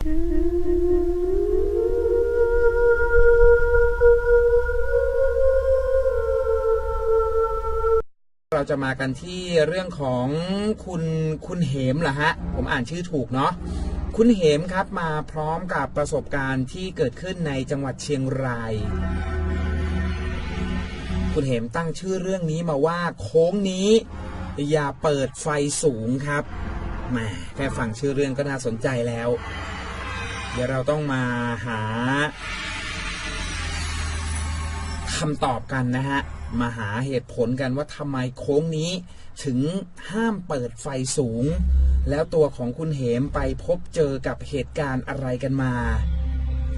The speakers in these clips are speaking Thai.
เราจะมากันที่เรื่องของคุณคุณเหมเหรอฮะ ผมอ่านชื่อถูกเนาะคุณเหมครับมาพร้อมกับประสบการณ์ที่เกิดขึ้นในจังหวัดเชียงราย คุณเหมตั้งชื่อเรื่องนี้มาว่าโค้งนี้ อย่าเปิดไฟสูงครับแหมแค่ฟังชื่อเรื่องก็น่าสนใจแล้ว เดี๋ยวเราต้องมาหาคำตอบกันนะฮะ มาหาเหตุผลกันว่าทำไมโค้งนี้ถึงห้ามเปิดไฟสูง แล้วตัวของคุณเหมไปพบเจอกับเหตุการณ์อะไรกันมา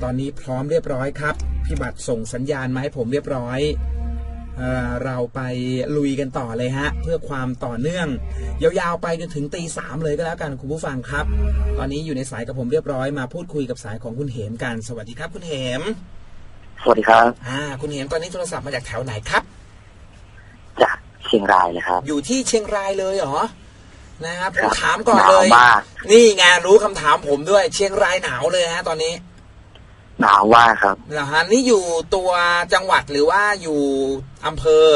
ตอนนี้พร้อมเรียบร้อยครับ พี่บัตรส่งสัญญาณมาให้ผมเรียบร้อย เออเราไปลุยกันต่อเลยฮะ เพื่อความต่อเนื่อง ยาวๆไปจนถึงตีสามเลยก็แล้วกันคุณผู้ฟังครับ ตอนนี้อยู่ในสายกับผมเรียบร้อยมาพูดคุยกับสายของคุณเหมกันสวัสดีครับ คุณเหม สวัสดีครับ อ่า คุณเหมตอนนี้โทรศัพท์มาจากแถวไหนครับ จากเชียงรายนะครับ อยู่ที่เชียงรายเลยเหรอนะครับผครัมบถามก่อนหนาวเลยมากนี่ไงรู้คำถามผมด้วย เชียงรายหนาวเลยฮะ ตอนนี้ หนาวมากครับเหรอฮะนี่อยู่ตัวจังหวัดหรือว่าอยู่อำเภอ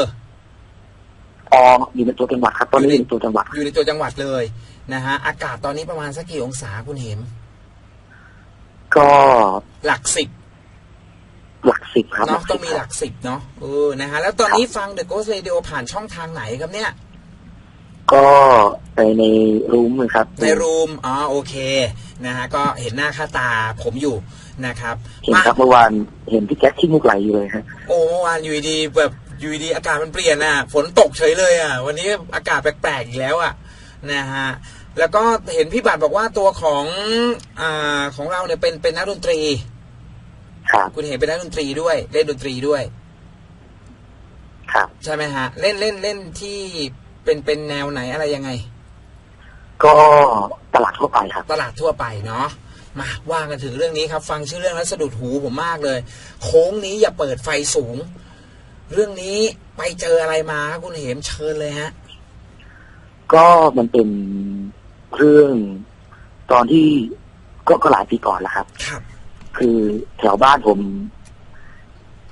อ๋ออยู่ในตัวจังหวัดครับตอนนี้อยู่ในตัวจังหวัดอยู่ในตัวจังหวัดเลยนะฮะอากาศตอนนี้ประมาณสักกี่องศาคุณเหมก็หลักสิบหลักสิบครับเนาะสิบต้องมีหลักสิบเนาะเออนะฮะแล้วตอนนี้ฟัง The Ghost Radio ผ่านช่องทางไหนครับเนี่ย ก็ไปในรูมเลยครับ ในรูมอ๋อโอเคนะฮะก็เห็นหน้าค่าตาผมอยู่ นะครับเห็นมาครับเมื่อวานเห็นพี่แจ็คที่มุกไหลอยู่เลยฮะโอ้เมื่อวานอยู่ดีๆแบบอยู่ดีๆอากาศมันเปลี่ยนอะ ฝนตกเฉยเลยอะ วันนี้อากาศแปลกๆอีกแล้วอะนะฮะแล้วก็เห็นพี่บัตรบอกว่าตัวของอ่าของเราเนี่ยเป็นเป็นนักดนตรีครับคุณเห็นเป็นนักดนตรีด้วย เล่นดนตรีด้วย ครับใช่ไหมฮะ เล่นเล่นเล่นที่เป็นเป็นแนวไหนอะไรยังไง ก็ตลาดทั่วไปครับ ตลาดทั่วไปเนาะ มาว่ากันถึงเรื่องนี้ครับ ฟังชื่อเรื่องแล้วสะดุดหูผมมากเลย โค้งนี้อย่าเปิดไฟสูง เรื่องนี้ไปเจออะไรมาครับคุณเหมเชิญเลยฮะ ก็มันเป็นเรื่องตอนที่ก็ก็หลายปีก่อนแล้วครับ ครับ คือแถวบ้านผม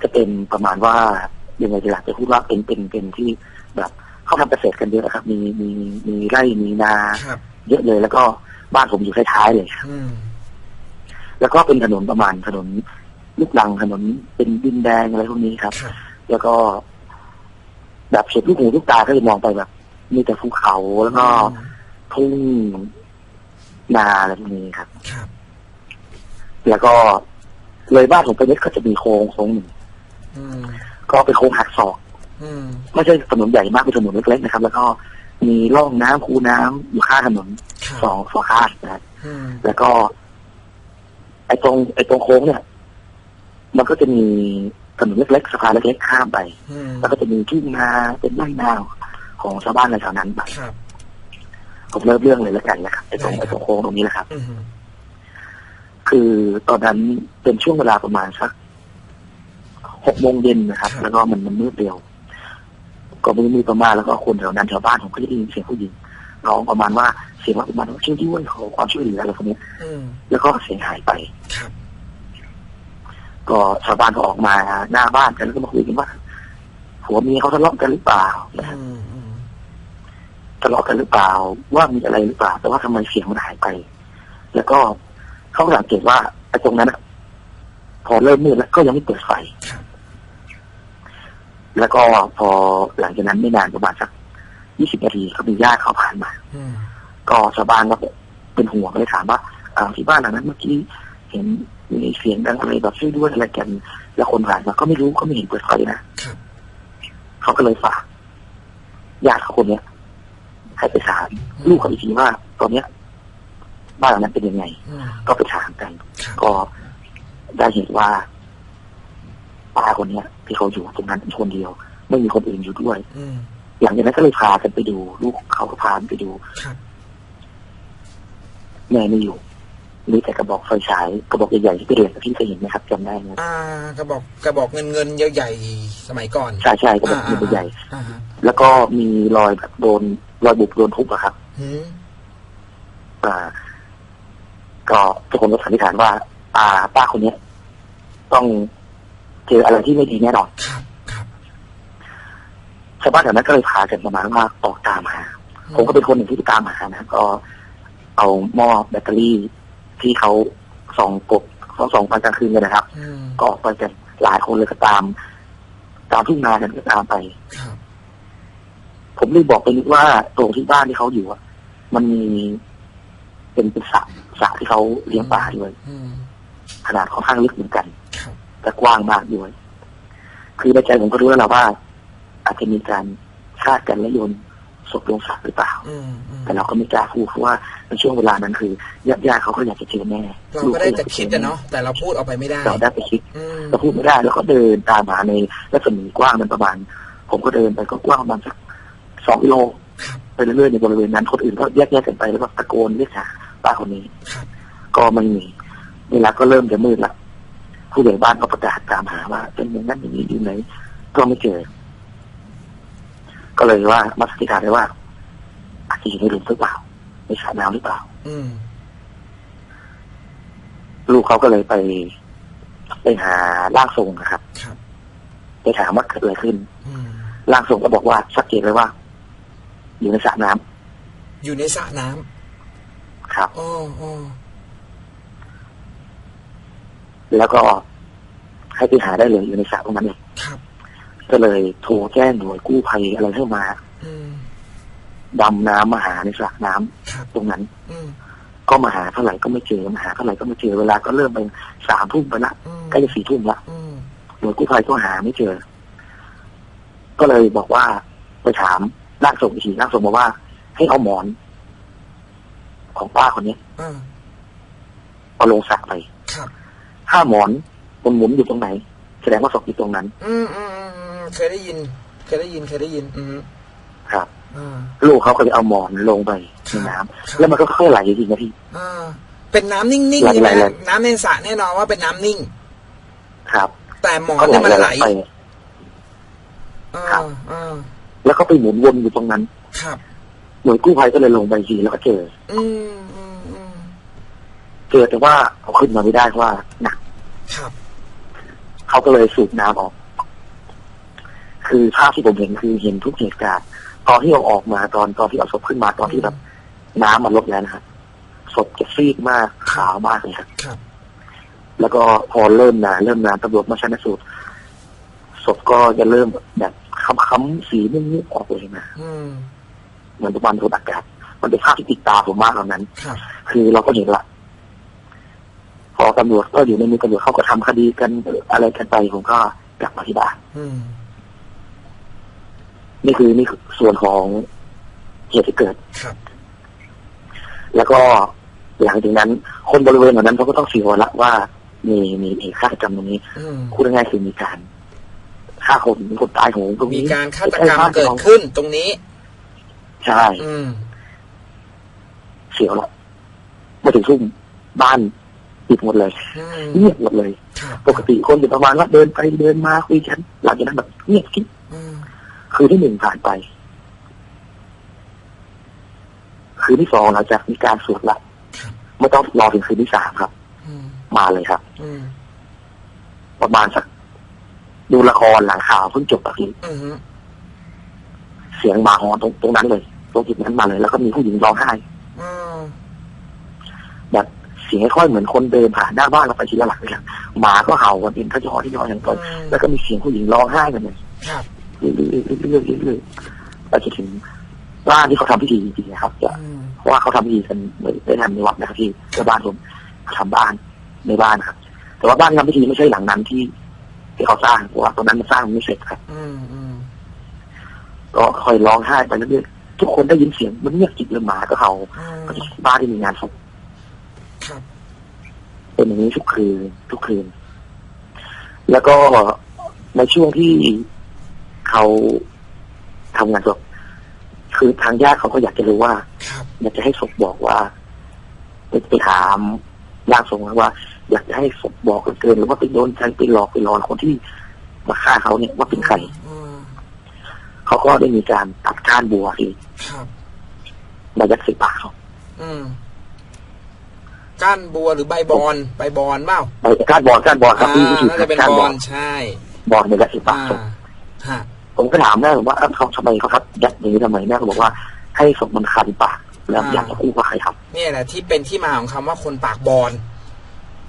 จะเป็นประมาณว่ายังไงจะอยากจะพูดว่าเป็นเป็นเป็นที่แบบเขาทำเกษตรกันเยอะนะครับ มีมีมีไร่มีนาครับเยอะเลยแล้วก็บ้านผมอยู่ท้ายๆเลยอืม แล้วก็เป็นถนนประมาณถนนลูกลังถนนเป็นดินแดงอะไรพวกนี้ครับครับ แล้วก็ แบบเห็นลูกหูลูกตาก็จะมองไปแบบ มีแต่ภูเขาแล้วก็ทุ่งนาอะไรพวกนี้ครับครับแล้วก็เลยบ้านผมไปนิดก็จะมีโค้งโค้งหนึ่งอืมก็เป็นโค้งหักศอกอืมไม่ใช่ถนนใหญ่มากเป็นถนนเล็กๆนะครับ แล้วก็มีร่องน้ำคูน้ำอยู่ข้างถนนครับสองสองข้างนะครับอืมแล้วก็ ไอ้ตรงไอ้ตรงโค้งเนี่ย มันก็จะมีถนนเล็กๆสะพานเล็กๆข้ามไปอืมแล้วก็จะมีทุ่งนาเป็นไร่นาของชาวบ้านในแถวนั้นไปครับผมเริ่มเรื่องเลยแล้วกันนะครับไอ้ตรงได้ครับไอ้ตรงโค้งตรงนี้แหละครับอืมคือตอนนั้นเป็นช่วงเวลาประมาณสักหกโมงเย็นนะครับ แล้วก็มันมันมืดเร็ว ก็มืดมืดประมาณแล้วก็คนแถวนั้นแถวบ้านผมก็จะได้ยินเสียงผู้หญิง ร้องประมาณว่าเสียงว่าประมาณว่าช่วยด้วยขอความช่วยเหลืออะไรพวกนี้อืมแล้วก็เสียงหายไปครับก็ชาวบ้านก็ออกมาหน้าบ้านกันแล้วก็มาคุยกันว่าผัวเมียเขาทะเลาะกันหรือเปล่านะคอืรับมอืมทะเลาะกันหรือเปล่า ว่ามีอะไรหรือเปล่า แต่ว่าทำไมเสียงมันหายไป แล้วก็เขาสังเกตว่าไอ้ตรงนั้นอะพอเริ่มมืดแล้วก็ยังไม่เปิดไฟครับแล้วก็พอหลังจากนั้นไม่นานประมาณสัก ยี่สิบนาทีก็มีญาติเขาผ่านมาอืมก็ชาวบ้านก็เป็นห่วงก็เลยถามว่าอ่าที่บ้านหลังนั้นเมื่อกี้เห็นมีเสียงดังอะไรแบบช่วยด้วยอะไรกัน แล้วคนผ่านมาก็ไม่รู้ก็ไม่เห็นเปิดไฟนะครับเขาก็เลยฝากญาติเขาคนเนี้ยให้ไปถามลูกเขาอีกทีว่า ตอนเนี้ย บ้านหลังนั้นเป็นยังไงอืมก็ไปถามกันครับก็ได้เห็นว่าป้าคนเนี้ยที่เขาอยู่ตรงนั้นเป็นคนเดียว ไม่มีคนอื่นอยู่ด้วยอืม หลังจากนั้นก็เลยพากันไปดู ลูกเขาก็พาไปดูครับแม่ไม่อยู่มีแต่กระบอกไฟฉายกระบอกใหญ่ๆที่ไปเรียนกับพี่เคยเห็นไหมครับจำได้ไหมอ่ากระบอกกระบอกเงินเงินใหญ่ๆสมัยก่อนใช่ใช่กระบอกอ่าใหญ่อ่าฮะๆแล้วก็มีรอยแบบโดนรอยบุบโดนทุบอะครับอืมอ่า ก็ทุกคนก็สันนิษฐานว่า อ่า ป้าคนเนี้ย ต้องเจออะไรที่ไม่ดีแน่นอนครับครับ ชาวบ้านแถวนั้นก็เลยพากันประมาณว่าออกตามหา ผมก็เป็นคนหนึ่งที่ตามหานะก็เอาหม้อแบตเตอรี่ที่เขาส่องกบเขาส่องตอนกลางคืนกันนะครับอืมก็ออกไปกันหลายคนเลยก็ตาม ตามทุ่งนากันก็ตามไปครับผมเลยบอกไปนึกว่าตรงที่บ้านที่เขาอยู่อะมันมีเป็นเป็นสระสระที่เขาเลี้ยงปลาด้วยอืมขนาดค่อนข้างลึกเหมือนกันครับแต่กว้างมากด้วย คือในใจผมก็รู้แล้วล่ะว่า อาจจะมีการฆ่ากันและโยนศพลงสระหรือเปล่าอืมอืมแต่เราก็ไม่กล้าพูดเพราะว่าในช่วงเวลานั้นคือญาติญาติๆเขาก็อยากจะเจอแม่เราก็ได้แต่คิดอะเนาะแต่เราพูดออกไปไม่ได้ เราได้ไปคิดอืมเราพูดไม่ได้แล้วก็เดินตามหาในรัศมีกว้างมันประมาณ ผมก็เดินไปก็กว้างประมาณสักสองกิโลครับไปเรื่อยๆในบริเวณนั้นคนอื่นก็แยกแยกกันไปแล้วก็ตะโกนเรียกหาป้าคนนี้ครับก็ไม่มีเวลาก็เริ่มจะมืดละผู้ใหญ่บ้านก็ประกาศตามหาว่าเป็นอย่างนั้นอย่างนี้อยู่ไหนก็ไม่เจอ ก็เลยว่ามาสันนิษฐานได้ว่าอาจจะอยู่ในหลุมหรือเปล่าในสระน้ำหรือเปล่า อืมลูกเขาก็เลยไปไปหาร่างทรงนะครับครับไปถามว่าเกิดอะไรขึ้นอืมร่างทรงก็บอกว่าชัดเจนเลยว่า อยู่ในสระน้ำอยู่ในสระน้ำครับอ๋ออ๋อแล้วก็ให้ไปหาได้เลยอยู่ในสระตรงนั้นเองครับ ก็เลยโทรแจ้งหน่วยกู้ภัยอะไรให้มาอืมดำน้ำมาหาในสระน้ำครับตรงนั้นอืมก็มาหาเท่าไหร่ก็ไม่เจอมาหาเท่าไหร่ก็ไม่เจอเวลาก็เริ่มเป็นสามทุ่มไปละอืมใกล้จะสี่ทุ่มละอืมหน่วยกู้ภัยก็หาไม่เจอ ก็เลยบอกว่าไปถามร่างทรงอีกทีร่างทรงบอกว่า ให้เอาหมอน ของป้าคนเนี้ยอ่าเอาลงสระไปครับถ้าหมอนมันหมุนอยู่ตรงไหน แสดงว่าศพอยู่ตรงนั้น อืมอืมอืมอืม เคยได้ยิน เคยได้ยินเคยได้ยิน อืมครับอ่าลูกเขาก็เลยเอาหมอนลงไปในน้ำครับแล้วมันก็ค่อยไหลจริงๆนะพี่อ่าเป็นน้ำนิ่งๆไหลใช่ไหมไหลไหลน้ำในสระแน่นอนว่าเป็นน้ำนิ่ง ครับ แต่หมอนก็เนี่ยมันไหลไปอ่าครับอ่าแล้วก็ไปหมุนวนอยู่ตรงนั้น ครับหน่วยกู้ภัยก็เลยลงไปอีกทีแล้วก็เจออืมอืมอืมเจอแต่ว่าเอาขึ้นมาไม่ได้เพราะว่าหนักครับเขาก็เลยสูบน้ำออก คือภาพที่ผมเห็นคือเห็นทุกเหตุการณ์ตอนที่เอาออกมาตอนตอนที่เอาศพขึ้นมาตอนที่แบบน้ำมันลดแล้วนะครับศพจะซีดมากขาวมากเลยครับครับ แล้วก็พอเริ่มนานเริ่มนานตำรวจมาชันสูตรศพก็จะเริ่มแบบค้ำๆสีนุ่มๆออกเลยมาอืมเหมือนทุกวันโดนอากาศ มันเป็นภาพที่ติดตาผมมากตอนนั้นครับคือเราก็เห็นละพอตำรวจก็อยู่ในมือตำรวจเขาก็ทำคดีกันอะไรกันไปผมก็กลับมาที่บ้านอืม นี่คือนี่คือส่วนของเหตุที่เกิด ครับ แล้วก็หลังจากนั้น คนบริเวณเหล่านั้นเขาก็ต้องเสียละว่า มีมีเหตุฆาตกรรมตรงนี้อืมพูดง่ายๆคือมีการฆ่าคนมีคนตายโหงตรงมีนี้การฆาตกรรมเกิดขึ้นตรงนี้ ใช่อืมเสียวละมาถึงทุ่มบ้านปิดหมดเลยอืมเงียบหมดเลยครับปกติคนอยู่ประมาณว่าเดินไปเดินมาคุยกันหลังจากนั้นแบบเงียบกิ๊บอืม คืนที่หนึ่งผ่านไป คืนที่สองหลังจากมีการสวดละครับไม่ต้องรอถึงคืนที่สามครับอืมมาเลยครับอืมประมาณสักดูละครหลังข่าวเพิ่งจบแบบนี้อืมเสียงหมาหอนตรงตรงนั้นเลย ตรงจุดนั้นมาเลย แล้วก็มีผู้หญิงร้องไห้อืมแบบเสียงค่อยๆเหมือนคนเดินผ่านหน้าบ้านเราไปทีละหลังเลยครับหมาก็เห่ากันเป็นทยอยทยอยอย่างต่อแล้วก็มีเสียงผู้หญิงร้องไห้กันเลยครับ เรื่อยๆเรื่อยๆเรื่อยๆไปจนถึงบ้านที่เขาทำพิธีจริงๆนะครับจะเพราะว่าเขาทำพิธีกันได้ทำในวัดนะครับที่ที่บ้านผมทำบ้านในบ้านครับแต่ว่าบ้านทำพิธีไม่ใช่หลังนั้นที่ที่เขาสร้างเพราะว่าตอนนั้นมันสร้างไม่เสร็จครับก็คอยร้องไห้ไปเรื่อยๆทุกคนได้ยินเสียงมันเงียบกิบเลยหมาก็เห่าก็จะบ้านที่มีงานศพเป็นอย่างนี้ทุกคืนทุกคืน แล้วก็ในช่วงที่ เขาทำงานศพคือทางญาติเขาก็อยากจะรู้ว่าครับอยากจะให้ศพบอกว่าไปไปถามร่างทรงว่า อยากจะให้ศพบอกเกินหรือว่าไปโดนใจไปหลอกไปหลอนคนที่มาฆ่าเขาเนี่ยว่าเป็นใครอืมเขาก็ได้มีการตัดก้านบัวที่ครับมายัดใส่ปากเขาอืมก้านบัวหรือใบบอน ใบบอนเปล่าไอ้ก้านบอลก้านบอลครับอ่าที่ที่ถือน่าจะเป็นก้านบบออลลใช่ บอลเนี่ยแหละสิบบาอ่าทส่งฮะ ผมก็ถามแม่ผมว่าเอ้าเขาทำไมเขาครับยัดอย่างนี้ทำไมแม่ก็บอกว่าให้ศพมันคันปากแล้วอยากจะพูดว่าใครทำเนี่ยแหละที่เป็นที่มาของคำว่าคนปากบอล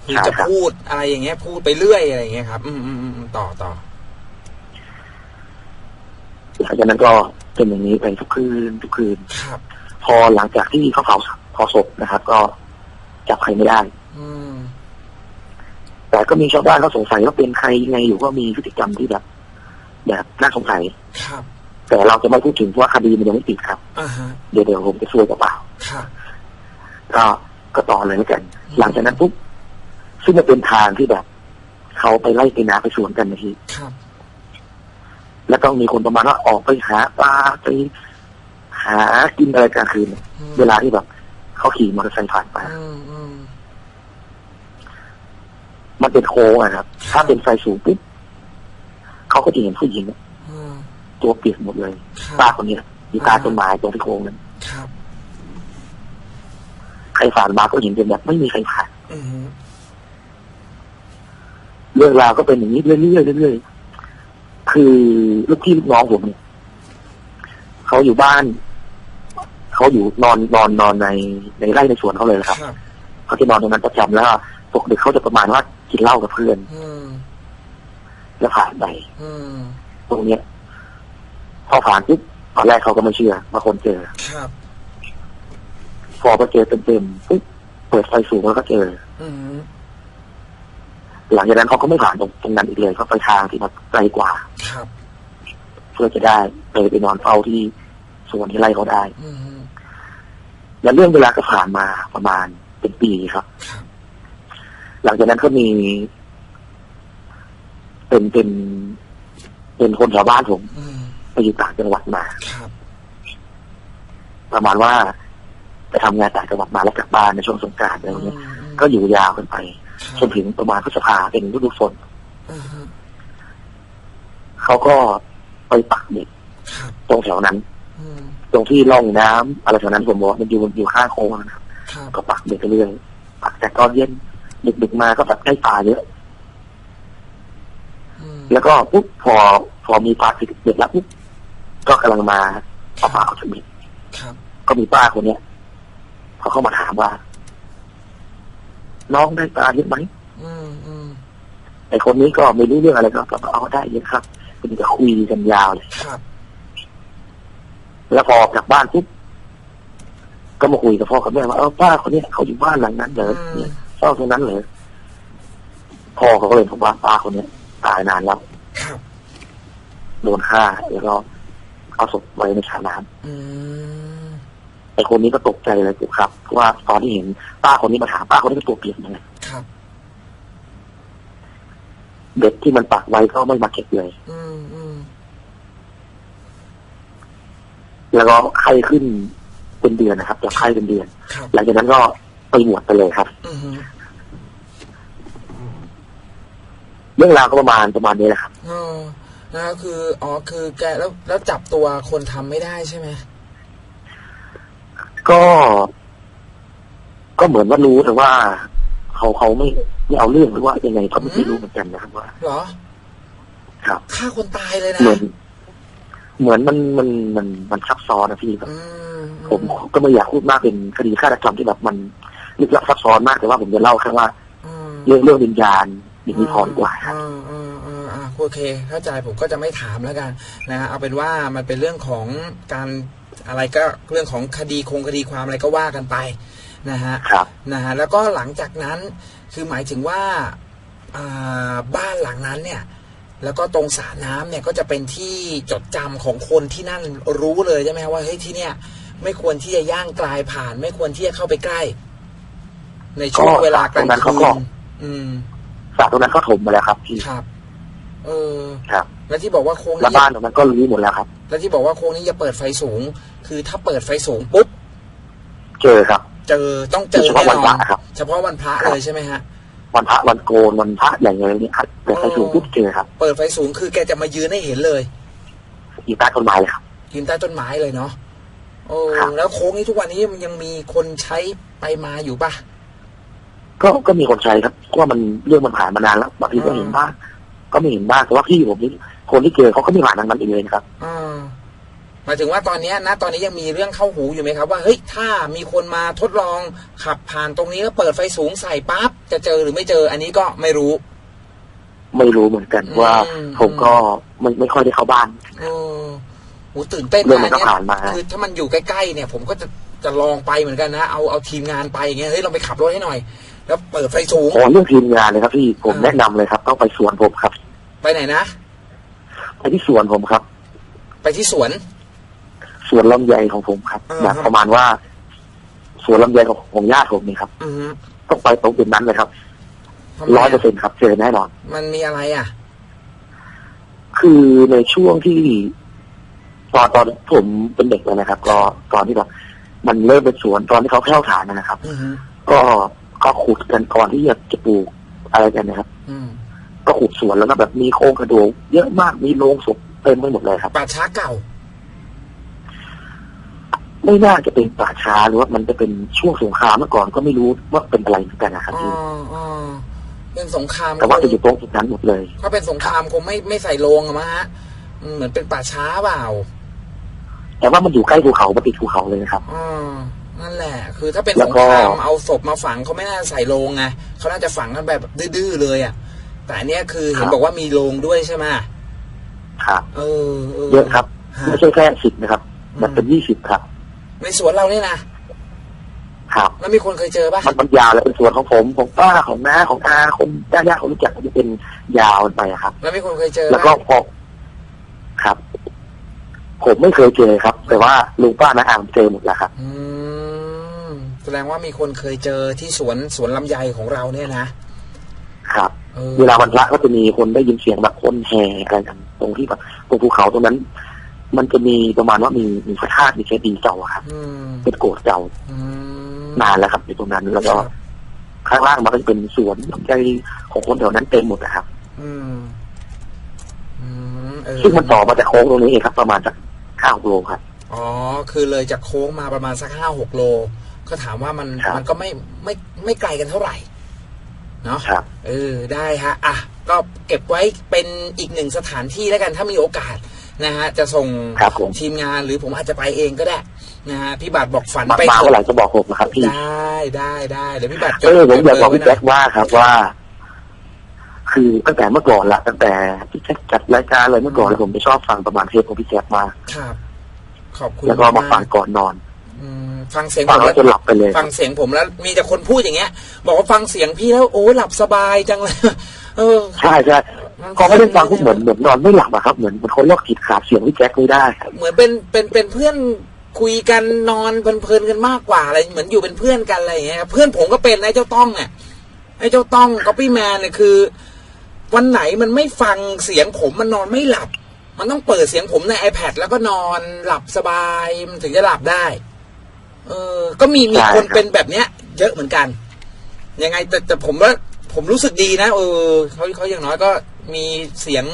คือใช่จะครับพูดอะไรอย่างเงี้ย พูดไปเรื่อยอะไรอย่างเงี้ยครับอืมอืมอืมอืมต่อต่อหลังจากนั้นก็เป็นอย่างนี้ไปทุกคืนทุกคืนครับพอหลังจากที่เขาเผาเผาศพนะครับ ก็จับใครไม่ได้อืมแต่ก็มีชาวบ้านเขาสงสัยว่าเป็นใครยังไงอยู่ก็มีพฤติกรรมที่แบบ แบบน่าสงสัยครับ แต่เราจะไม่พูดถึงเพราะว่าคดีมันยังไม่ปิดครับอ่าฮะเดี๋ยวเดี๋ยวผมจะช่วยกับเปล่าครับก็ก็ต่อเลยแล้วกัน หลังจากนั้นปุ๊บซึ่งมันเป็นทางที่แบบเขาไปไล่ไปนาไปสวนกันนะทีครับแล้วต้องมีคนประมาณว่าออกไปหาปลาไปหากินอะไรกลางคืนอืมเวลาที่แบบเขาขี่มอเตอร์ไซค์ผ่านไปอืมอืมมันเป็นโค้งอะครับ ถ้าเป็นไฟสูงปุ๊บ เขาก็จะเห็นผู้หญิงอืมตัวเปียกหมดเลยคป้ารับคนเนี้ยอยู่ใตาต้นไม้ตรงที่โค้งนั้นครับใครผ่านมาก็เห็นเป็นแบบไม่มีใครผ่านอืมเรื่องราวก็เป็นอย่างนี้เรื่อยๆเรื่อยๆคือลูกพี่ลูกน้องผมเนี่ยเขาอยู่บ้านเขาอยู่นอนนอนนอนในในไร่ในสวนเขาเลยนะครับครับเขาจะนอนตรงนั้นประจำแล้วปกติเขาจะประมาณว่ากินเหล้ากับเพื่อน อืมแล้วผ่านไปอืมตรงเนี้ยพอผ่านปุ๊บตอนแรกเขาก็ไม่เชื่อมาคนเจอครับพอไปเจอเต็มๆปุ๊บเปิดไฟสูงแล้วก็เจออืมหลังจากนั้นเขาก็ไม่ผ่านตรงตรงนั้นอีกเลยเขาไปทางที่มันไกลกว่าครับเพื่อจะได้ไปไปนอนเฝ้าที่สวนที่ไร่เขาได้อืมแล้วเรื่องเวลาก็ผ่านมาประมาณเป็นปีครับครับหลังจากนั้นก็มี เป็นเป็นเป็นคนชาวบ้านผมอืมไปอยู่ต่างจังหวัดมา ครับประมาณว่าไปทำงานต่างจังหวัดมาแล้วกลับบ้านในช่วงสงกรานต์อะไรอย่างเงี้ย ก็อยู่ยาวกันไปคจรับนถึงประมาณพฤษภาเป็นฤดูฝนอืมเขาก็ไปปักเด็กครับตรงแถวนั้น อืมตรงที่ร่องน้ำอะไรแถวนั้นผมบอกว่ามันอยู่อยู่ข้างโค้งนะครับ ครับก็ปักเด็กไปเรื่อยปักแต่ตอนเย็นดึกๆมาก็แบบใกล้ปลาเยอะอืม แล้วก็ปุ๊บพอพอมีปลาติดเด็กแล้วปุ๊บก็กำลังมาเอาปลาออกจากเบ็ดครับ ก็มีป้าคนเนี้ยเขาเข้ามาถามว่า น้องได้ปลาเยอะไหมอืมอืมไอคนนี้ก็ไม่รู้เรื่องอะไรก็ก็เอาได้เยอะครับคุณจะคุยกันยาวเลยครับ แล้วพอกลับบ้านปุ๊บก็มาคุยกับพ่อกับแม่ว่าเออป้าคนเนี้ยเขาอยู่บ้านหลังนั้นเหรอเนี่ยเฝ้าตรงนั้นเหรอพ่อเขาก็เลยบอกว่าป้าคนเนี้ย ตายนานแล้วครับโดนฆ่าแล้วก็เอาศพไว้ในสระน้ำอืมไอคนนี้ก็ตกใจเลยปุ๊บครับเพราะว่าตอนที่เห็นป้าคนนี้มาถามป้าคนนี้ก็ตัวเปียกเหมือนกันครับเด็กที่มันปักไว้ก็ไม่มาเก็บเลยอืมอืมแล้วก็ไข้ขึ้นเป็นเดือนนะครับจากไข้เป็นเดือนครับหลังจากนั้นก็ไปบวชไปเลยครับ อืม เรื่องราวก็ประมาณประมาณนี้แหละครับอ๋อแล้วคืออ๋อคือแกแล้วแล้วจับตัวคนทำไม่ได้ใช่ไหมก็ ก็เหมือนว่ารู้แต่ว่า เขาเขาไม่ไม่เอาเรื่องหรือว่ายังไงก็ไม่รู้เหมือนกันนะครับว่าเหรอ ครับฆ่าคนตายเลยนะเหมือนเหมือนมันมันมันมันซับซ้อนนะพี่แบบอืมผมก็ไม่อยากพูดมากเป็นคดีฆาตกรรมที่แบบมันลึกลับซับซ้อนมากแต่ว่าผมจะเล่าแค่ว่าอืมเรื่องเรื่องวิญญาณ อย่างนี้พอดีกว่าครับอืมอืมอืมอะโอเค เข้าใจผมก็จะไม่ถามแล้วกันนะฮะเอาเป็นว่ามันเป็นเรื่องของการอะไรก็เรื่องของคดีคงคดีความอะไรก็ว่ากันไปนะฮะครับนะฮะแล้วก็หลังจากนั้นคือหมายถึงว่าอ่าบ้านหลังนั้นเนี่ย แล้วก็ตรงสระน้ำเนี่ยก็จะเป็นที่จดจำของคนที่นั่นรู้เลยใช่ไหมครับว่าเฮ้ยที่เนี่ย ไม่ควรที่จะย่างกลายผ่าน ไม่ควรที่จะเข้าไปใกล้ ในช่วงก็เวลากลางตรงนั้นคืเขาก็นอืม สระตรงนั้นก็ถมมาแล้วครับพี่ครับ เออครับ แล้วที่บอกว่าโค้งแล้วนี้บ้านตรงนั้นก็รื้อหมดแล้วครับ แล้วที่บอกว่าโค้งนี้จะเปิดไฟสูง คือถ้าเปิดไฟสูงปุ๊บเจอครับ เจอต้องเจอเฉพาะแน่วันนพอระนครับ เฉพาะวันพระเลยใช่ไหมฮะวันพระวันโกนวันพระอย่างเงี้ยเนี่ยครับแต่ไฟสูงปุ๊บเจอครับ เปิดไฟสูงคือแกจะมายืนให้เห็นเลยอยู่ใต้ต้นไม้เลยครับยืนใต้ต้นไม้เลยเนาะโอ้ครับแล้วโค้งนี้ทุกวันนี้มันยังมีคนใช้ไปมาอยู่ปะ ก็ก็มีคนใช้ครับเพราะว่ามันเรื่องมันผ่านมานานแล้วบางทีก็เห็นบ้างก็ไม่เห็นบ้างแต่ว่าพี่ผมนี่คนที่เจอเขาก็ไม่ผ่านทางนั้นอีกเลยนะครับอ่าหมายถึงว่าตอนเนี้ยนะ ตอนนี้ยังมีเรื่องเข้าหูอยู่ไหมครับ ว่าเฮ้ยถ้ามีคนมาทดลองขับผ่านตรงนี้แล้วเปิดไฟสูงใส่ปั๊บจะเจอหรือไม่เจอ อันนี้ก็ไม่รู้ ไม่รู้เหมือนกันอืมว่า ผมก็ไม่ไม่ค่อยได้เข้าบ้านเออโหตื่นเต้นเรื่องมันก็เยผ่านมาคือถ้ามันอยู่ใกล้ๆเนี่ย ผมก็จะจะลองไปเหมือนกันนะเอาเอาทีมงานไปอย่างเงี้ยเฮ้ยเราไปขับรถให้หน่อย แล้วเปิดไฟสูงขอเรื่องทีมงานเลยครับพี่ผมอ่าแนะนำเลยครับ ต้องไปสวนผมครับ ไปไหนนะไปที่สวนผมครับ ไปที่สวน สวนลำไยของผมครับอ่าแบบประมาณว่า สวนลำไยของของญาติผมนี่ครับอือฮึต้องไปตรงจุดนั้นเลยครับทำไมร้อยเปอร์อะเซ็นต์ครับ เจอแน่นอน มันมีอะไรอะ คือในช่วงที่ตอนตอนผมเป็นเด็กเลยนะครับ ก็ตอนที่แบบมันเริ่มเป็นสวนตอนที่เขาแเข้าฐานนะครับอือฮึก็ ก็ขุดกันก่อนที่จะจะปลูกอะไรกันนะครับอืมก็ขุดสวนแล้วก็แบบมีโครงกระดูกเยอะมากมีโรงศพเต็มไปหมดเลยครับป่าช้าเก่า ไม่น่าจะเป็นป่าช้าหรือว่ามันจะเป็นช่วงสงครามเมื่อก่อนก็ไม่รู้ว่าเป็นอะไรเหมือนกันนะครับอ๋อพี่อ๋อเป็นสงครามแต่ว่าจะอยู่ตรงจุดนั้นหมดเลย ถ้าเป็นสงครามคงไม่ไม่ใส่โรงอะมะฮะอืมเหมือนเป็นป่าช้าเปล่าแต่ว่ามันอยู่ใกล้ภูเขามันติดภูเขาเลยนะครับอ๋อ นั่นแหละ คือถ้าเป็นแล้สวงก็ครามเอาศพมาฝังเขาไม่น่าใส่โรงไงเขาน่าจะฝังกันแบบดื้อๆเลยอะ แต่อันเนี้ยคือเห็นบอกว่ามีโรงด้วยใช่ไหมครับเออเออเยอะครับฮะไม่ใช่แค่สิบนะครับ มันเป็นยี่สิบครับ ในสวนเราเนี่ยนะครับแล้วมีคนเคยเจอปะมันมันยาวเลยเป็นสวนของผมของป้าของน้าของอาคนญาติญาติคนรู้จักมันจะเป็นยาวไปอะครับ แล้วมีคนเคยเจอ แล้วก็ปะพอครับ ผมไม่เคยเจอครับ แต่ว่าลุงป้าน้าอามเจอหมดแล้วครับอืม แสดงว่ามีคนเคยเจอที่สวนสวนลำไยของเราเนี่ยนะครับออเวลาวันพระก็จะมีคนได้ยินเสียงแบบคนแห่อะไรกันตรงที่แบบตรงภูเขาตรงนั้น มันจะมีประมาณว่ามีมีพระธาตุมีเจดีย์เก่าอะครับอืมเป็นโกดเก่าอืม นานแล้วครับอยู่ตรงนั้นแล้วก็ครับ ข้างล่างมันก็จะเป็นสวนลำไยของคนแถวนั้นเต็มหมดนะครับ อืมอืมเออซึ่งมันต่อมาจากโค้งตรงนี้เองครับ ประมาณสักห้าโลครับ อ๋อ คือเลยจากโค้งมาประมาณสักห้าหกโล ก็ถามว่ามันครับมันก็ไม่ไม่ไม่ไกลกันเท่าไหร่เนาะครับ เออได้ฮะอะก็เก็บไว้เป็นอีกหนึ่งสถานที่แล้วกันถ้ามีโอกาสนะฮะจะส่งครับผม ทีมงานหรือผมอาจจะไปเองก็ได้นะฮะพี่บัตรบอกฝันมาไปมาเถเมื่อไหอะร่จะบอกผมนะครับพี่ ได้ได้ได้เดี๋ยวพี่บัตรจเออผมอยากบอกไว้พี่แจ็คว่าครับว่า คือตั้งแต่เมื่อก่อนละตั้งแต่พี่แจ็คจัดรายการเลยเมื่อก่อนแล้วผมจะชอบฟังประมาณเทปของพี่แจ็คมากครับ ขอบคุณแล้วก็มาฟังก่อนนอน อืม ฟังเสียงผฟังมแล้แล้ววจะหลับไปเลยฟังเสียงผมแล้ว มีแต่คนพูดอย่างเงี้ย บอกว่าฟังเสียงพี่แล้วโอ้หลับสบายจังเลย เออใช่ใช่พอไม่ได้ฟังก็เหมือนเหมือนนอนไม่หลับอะครับเหมือนเหมือนคนโรคจิตขาดเสียงพี่แจ็คไม่ได้ครับเหมือนเป็นเป็นเป็นเพื่อนคุยกันนอนเพลินๆกันมากกว่าอะไรเหมือนอยู่เป็นเพื่อนกันอะไรอย่างเงี้ยครับเพื่อนผมก็เป็นไอ้เจ้าต้องเนี่ยไอ้เจ้าต้องก๊อปปี้แมนเนี่ยคือ วันไหนมันไม่ฟังเสียงผมมันนอนไม่หลับ มันต้องเปิดเสียงผมใน iPad แล้วก็นอนหลับสบายมันถึงจะหลับได้ เออ ก็มีมีคนเป็นแบบเนี้ย เยอะเหมือนกัน ยังไงแต่แต่ผมว่าผมรู้สึกดีนะเออเขาเขาอย่างน้อยก็มีเสียง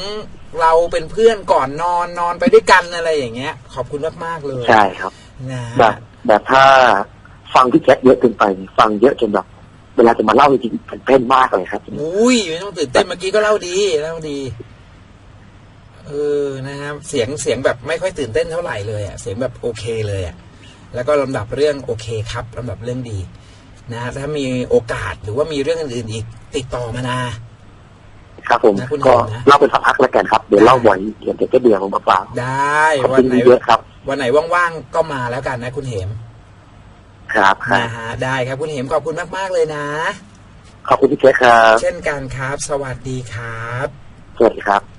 เราเป็นเพื่อนก่อนนอนนอนไปด้วยกันอะไรอย่างเงี้ย ขอบคุณมากมากๆเลย ใช่ครับนะแบบแบบถ้าฟังพี่แจ็คเยอะเกินไป ฟังเยอะจนแบบเวลาจะมาเล่าจริงๆตื่นเต้นมากเลยครับอุ้ยไม่ต้องตื่นเต้นเมื่อกี้ก็เล่าดีเล่าดีเออนะครับเสียงเสียงแบบไม่ค่อยตื่นเต้นเท่าไหร่เลยอะเสียงแบบโอเคเลยอะ แล้วก็ลำดับเรื่องโอเคครับลำดับเรื่องดีนะฮะถ้ามีโอกาสหรือว่ามีเรื่องอื่นๆอีกติดต่อมานะครับผมนะคุณก็เห็นนะ เล่าเป็นพักๆแล้วกันครับเดี๋ยวเล่าบ่อยเดี๋ยวเดี๋ยวจะเบื่อผมเปล่าได้ๆขอบวัคุนณไหน เยอะครับ วันไหนว่างๆก็มาแล้วกันนะคุณเหมครับครับนะฮะได้ครับคุณเหมขอบคุณมากๆเลยนะ ขอบคุณพี่แจ็คครับ เช่นกันครับ สวัสดีครับ สวัสดีครับ